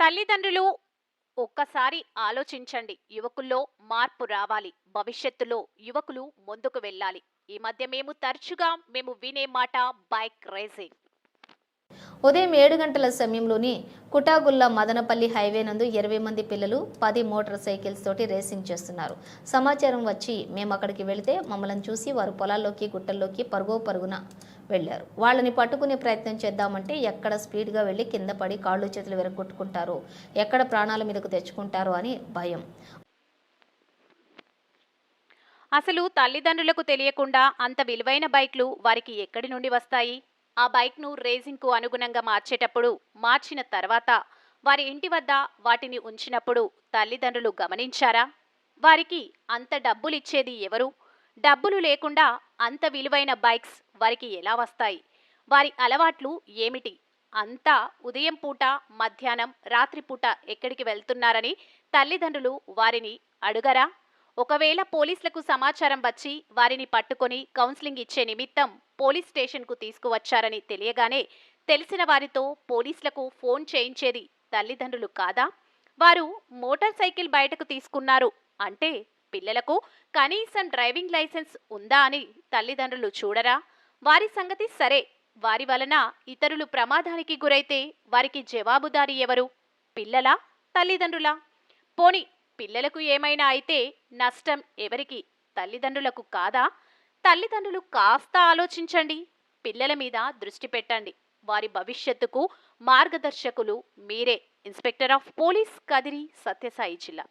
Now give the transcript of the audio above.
తల్లిదండ్రులు ఒక్కసారి ఆలోచించండి. యువకుల్లో మార్పు రావాలి. భవిష్యత్తులో యువకులు ముందుకు వెళ్ళాలి. ఈ మధ్య మేము తరచుగా మేము వినే మాట బైక్ రేసింగ్. ఉదయం ఏడు గంటల సమయంలోని కుటాగుల్లా మదనపల్లి హైవే నందు ఇరవై మంది పిల్లలు పది మోటార్ సైకిల్స్ తోటి రేసింగ్ చేస్తున్నారు. సమాచారం వచ్చి మేము అక్కడికి వెళితే మమ్మల్ని చూసి వారు పొలాల్లోకి గుట్టల్లోకి పరుగో పరుగున వెళ్ళారు. వాళ్ళని పట్టుకునే ప్రయత్నం చేద్దామంటే ఎక్కడ స్పీడ్గా వెళ్ళి కింద పడి కాళ్ళు చేతులు విరగొట్టుకుంటారు. ఎక్కడ ప్రాణాల మీదకు తెచ్చుకుంటారు అని భయం. అసలు తల్లిదండ్రులకు తెలియకుండా అంత విలువైన బైక్లు వారికి ఎక్కడి నుండి వస్తాయి? ఆ బైక్ను రేసింగ్కు అనుగుణంగా మార్చేటప్పుడు మార్చిన తర్వాత వారి ఇంటి వద్ద వాటిని ఉంచినప్పుడు తల్లిదండ్రులు గమనించారా? వారికి అంత డబ్బులు ఇచ్చేది ఎవరు? డబ్బులు లేకుండా అంత విలువైన బైక్స్ వారికి ఎలా వస్తాయి? వారి అలవాట్లు ఏమిటి? అంతా ఉదయం పూట మధ్యాహ్నం రాత్రిపూట ఎక్కడికి వెళ్తున్నారని తల్లిదండ్రులు వారిని అడుగరా? ఒకవేళ పోలీసులకు సమాచారం వచ్చి వారిని పట్టుకొని కౌన్సిలింగ్ ఇచ్చే నిమిత్తం పోలీస్ స్టేషన్కు తీసుకువచ్చారని తెలియగానే తెలిసిన వారితో పోలీసులకు ఫోన్ చేయించేది తల్లిదండ్రులు కాదా? వారు మోటార్ సైకిల్ బయటకు తీసుకున్నారు అంటే పిల్లలకు కనీసం డ్రైవింగ్ లైసెన్స్ ఉందా అని తల్లిదండ్రులు చూడరా? వారి సంగతి సరే. వారి వలన ఇతరులు ప్రమాదానికి గురైతే వారికి జవాబుదారీ ఎవరు? పిల్లలా? తల్లిదండ్రులా? పోని పిల్లలకు ఏమైనా అయితే నష్టం ఎవరికి? తల్లిదండ్రులకు కాదా? తల్లిదండ్రులు కాస్త ఆలోచించండి. పిల్లల మీద దృష్టి పెట్టండి. వారి భవిష్యత్తుకు మార్గదర్శకులు మీరే. Inspector of police Kadiri Satya Sai జిల్లా.